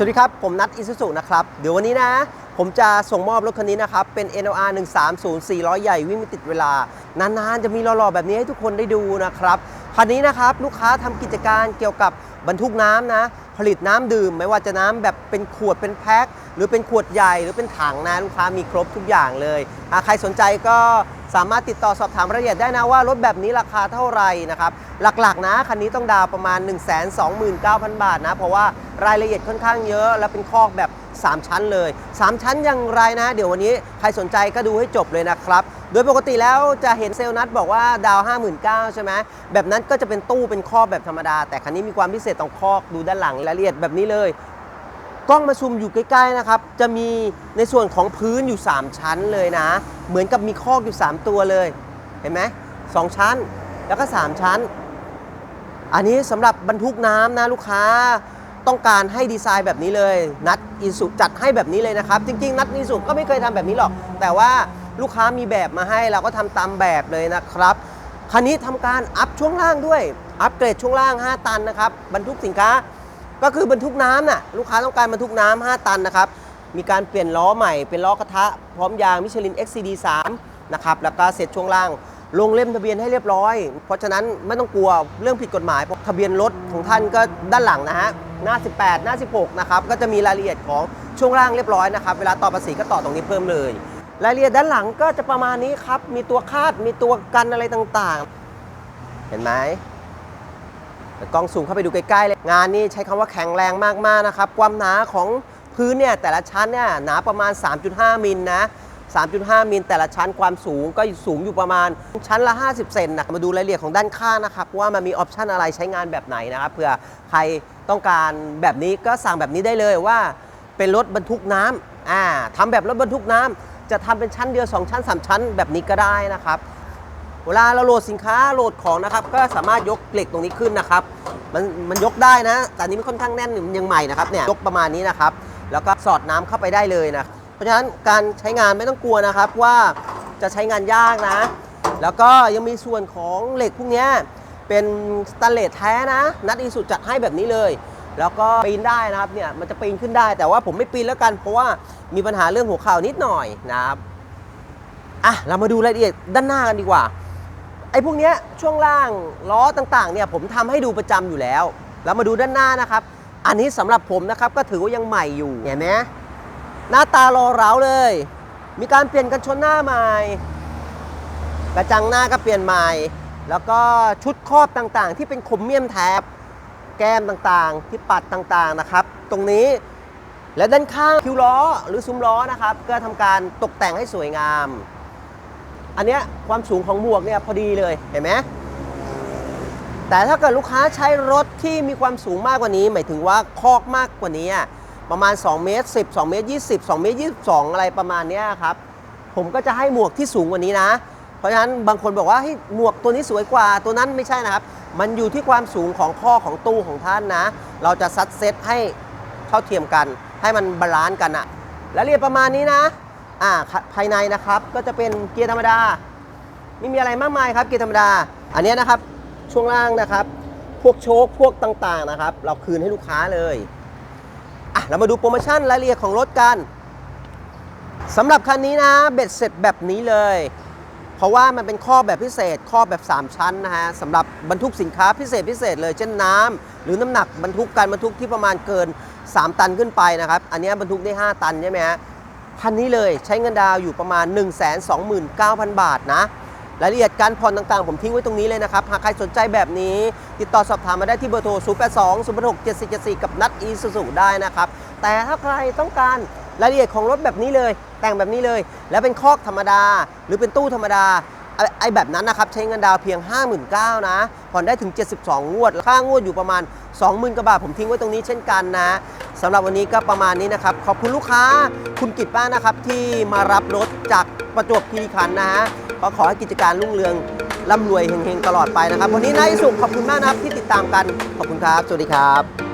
สวัสดีครับ ผมนัทอิสุสุนะครับ เดี๋ยววันนี้นะ ผมจะส่งมอบรถคันนี้นะครับ เป็น NLR 130 400 ใหญ่วิ่งไม่ติดเวลา นานๆ จะมีหล่อๆ แบบนี้ให้ทุกคนได้ดูนะครับ คันนี้นะครับลูกค้าทำกิจการเกี่ยวกับบรรทุกน้ำนะผลิตน้ำดื่ม ไม่ว่าจะน้ำแบบเป็นขวดเป็นแพ็คหรือเป็นขวดใหญ่หรือเป็นถังนะลูกค้ามีครบทุกอย่างเลยใครสนใจก็สามารถติดต่อสอบถามรายละเอียดได้นะว่ารถแบบนี้ราคาเท่าไหร่นะครับหลักๆนะคันนี้ต้องดาวประมาณ 1 2 9 0 0 0 บาทนะเพราะว่ารายละเอียดค่อนข้างเยอะ และเป็นคอกแบบ 3 ชั้นเลย 3 ชั้นอย่างไรนะ เดี๋ยววันนี้ใครสนใจก็ดูให้จบเลยนะครับ โดยปกติแล้วจะเห็นเซลล์นัดบอกว่าดาว 59,000 ใช่ไหมแบบนั้นก็จะเป็นตู้เป็นคอกแบบธรรมดา แต่คันนี้มีความพิเศษตรงคอกดูด้านหลังรายละเอียดแบบนี้เลยกล้องมาซูมอยู่ใกล้ๆนะครับ จะมีในส่วนของพื้นอยู่ 3 ชั้นเลยนะ เหมือนกับมีคอกอยู่ 3 ตัวเลย เห็นไหมสองชั้น แล้วก็ 3 ชั้น อันนี้สำหรับบรรทุกน้ำนะลูกค้า ต้องการให้ดีไซน์แบบนี้เลย นัดอีสุจัดให้แบบนี้เลยนะครับ จริง ๆ นัดอีสุก็ไม่เคยทำแบบนี้หรอก แต่ว่าลูกค้ามีแบบมาให้เราก็ทำตามแบบเลยนะครับคันนี้ทำการอัพช่วงล่างด้วย อัปเกรดช่วงล่าง 5 ตันนะครับบรรทุกสินค้า ก็คือบรรทุกน้ำน่ะลูกค้าต้องการบรรทุกน้ำ5ตันนะครับมีการเปลี่ยนล้อใหม่เป็นล้อกระทะพร้อมยางมิชลิน XCD 3นะครับแล้วก็เสร็จช่วงล่าง ลงเล่มทะเบียนให้เรียบร้อย เพราะฉะนั้นไม่ต้องกลัวเรื่องผิดกฎหมายเพราะทะเบียนรถของท่านก็ด้านหลังนะฮะหน้า 18 หน้า 16 นะครับ ก็จะมีรายละเอียดของช่วงล่างเรียบร้อยนะครับ เวลาต่อภาษีก็ต่อตรงนี้เพิ่มเลย รายละเอียดด้านหลังก็จะประมาณนี้ครับ มีตัวคาด มีตัวกันอะไรต่างๆ เห็นไหมกล้องซูมเข้าไปดูใกล้ๆเลยงานนี้ใช้คำว่าแข็งแรงมากๆนะครับ ความหนาของพื้นเนี่ยแต่ละชั้นเนี่ยหนาประมาณ 3.5 มิลนะ 3.5 มิลแต่ละชั้นความสูงก็สูงอยู่ประมาณชั้นละ 50 เซนนะมาดูรายละเอียดของด้านข้างนะครับ ว่ามันมีออปชันอะไรใช้งานแบบไหนนะครับเผื่อใครต้องการแบบนี้ก็สั่งแบบนี้ได้เลยว่าเป็นรถบรรทุกน้ำอ่าทำแบบรถบรรทุกน้ำจะทำเป็นชั้นเดียว 2 ชั้น 3 ชั้นแบบนี้ก็ได้นะครับ เวลาเราโหลดสินค้าโหลดของนะครับ ก็สามารถยกเหล็กตรงนี้ขึ้นนะครับ มันมันยกได้นะ แต่นี้มันค่อนข้างแน่นมันยังใหม่นะครับเนี่ยยกประมาณนี้นะครับ แล้วก็สอดน้ำเข้าไปได้เลยนะ เพราะฉะนั้นการใช้งานไม่ต้องกลัวนะครับว่าจะใช้งานยากนะ แล้วก็ยังมีส่วนของเหล็กพวกนี้เป็นสแตนเลสแท้นะ นัดอีสุจัดให้แบบนี้เลย แล้วก็ปีนได้นะครับเนี่ยมันจะปีนขึ้นได้แต่ว่าผมไม่ปีนแล้วกัน เพราะว่ามีปัญหาเรื่องหัวเข่านิดหน่อยนะครับอะเรามาดูรายละเอียดด้านหน้ากันดีกว่าไอ้พวกนี้ช่วงล่างล้อต่างๆเนี่ยผมทำให้ดูประจำอยู่แล้ว แล้วมาดูด้านหน้านะครับ อันนี้สำหรับผมนะครับก็ถือว่ายังใหม่อยู่เห็นไหม หน้าตารอเร้าเลย มีการเปลี่ยนกันชนหน้าใหม่ กระจังหน้าก็เปลี่ยนใหม่ แล้วก็ชุดครอบต่างๆ ที่เป็นคมเมียมแทบ แก้มต่างๆ ที่ปัดต่างๆนะครับ ตรงนี้และด้านข้างคิวล้อหรือซุ้มล้อนะครับ ก็ทำการตกแต่งให้สวยงาม อันเนี้ยความสูงของหมวกเนี่ยพอดีเลยเห็นไหมแต่ถ้าเกิดลูกค้าใช้รถที่มีความสูงมากกว่านี้ หมายถึงว่าคอกมากกว่านี้ ประมาณ2เมตร10 2เมตร20 2เมตร22 อะไรประมาณนี้ครับ ผมก็จะให้หมวกที่สูงกว่านี้นะ เพราะฉะนั้นบางคนบอกว่าให้หมวกตัวนี้สวยกว่าตัวนั้นไม่ใช่นะครับ มันอยู่ที่ความสูงของข้อของตู้ของท่านนะ เราจะซัดเซตให้เท่าเทียมกัน ให้มันบาลานซ์กันอะและเรียนประมาณนี้นะอ่าภายในนะครับก็จะเป็นเกียร์ธรรมดา ไม่มีอะไรมากมายครับเกียร์ธรรมดา อันนี้นะครับช่วงล่างนะครับ พวกโชคพวกต่างๆนะครับ เราคืนให้ลูกค้าเลย อะเรามาดูโปรโมชั่นรายละเอียดของรถกันสำหรับคันนี้นะเบ็ดเสร็จแบบนี้เลย เพราะว่ามันเป็นข้อแบบพิเศษข้อแบบ 3 ชั้นนะฮะสำหรับบรรทุกสินค้าพิเศษพิเศษเลย เช่นน้ำหรือน้ำหนักบรรทุกการบรรทุกที่ประมาณเกิน 3 ตันขึ้นไปนะครับ อันนี้บรรทุกได้ 5 ตันใช่ไหมฮะคันนี้เลยใช้เงินดาวอยู่ประมาณ 1 2 9 0 0 0 บาทนะ รายละเอียดการผ่อนต่างๆ ผมทิ้งไว้ตรงนี้เลยนะครับ หากใครสนใจแบบนี้ ติดต่อสอบถามมาได้ที่เบอร์โทร 0 8 2 0 6 7 4 7 4 กับนัดอีซูซูได้นะครับ แต่ถ้าใครต้องการรายละเอียดของรถแบบนี้เลย แต่งแบบนี้เลย แล้วเป็นคอกธรรมดา หรือเป็นตู้ธรรมดาไอ้แบบนั้นนะครับใช้เงินดาวเพียง 59,000นะ ผ่อนได้ถึง 72 งวด ค่างวดอยู่ประมาณ 20,000กว่าบาท ผมทิ้งไว้ตรงนี้เช่นกันนะสำหรับวันนี้ก็ประมาณนี้นะครับ ขอบคุณลูกค้าคุณกิตป้านะครับที่มารับรถจากประจวบคีรีขันธ์นะฮะ ก็ขอให้กิจการรุ่งเรืองร่ำรวยเฮงๆตลอดไปนะครับ วันนี้นายสุขขอบคุณมากนะครับที่ติดตามกันขอบคุณครับ สวัสดีครับ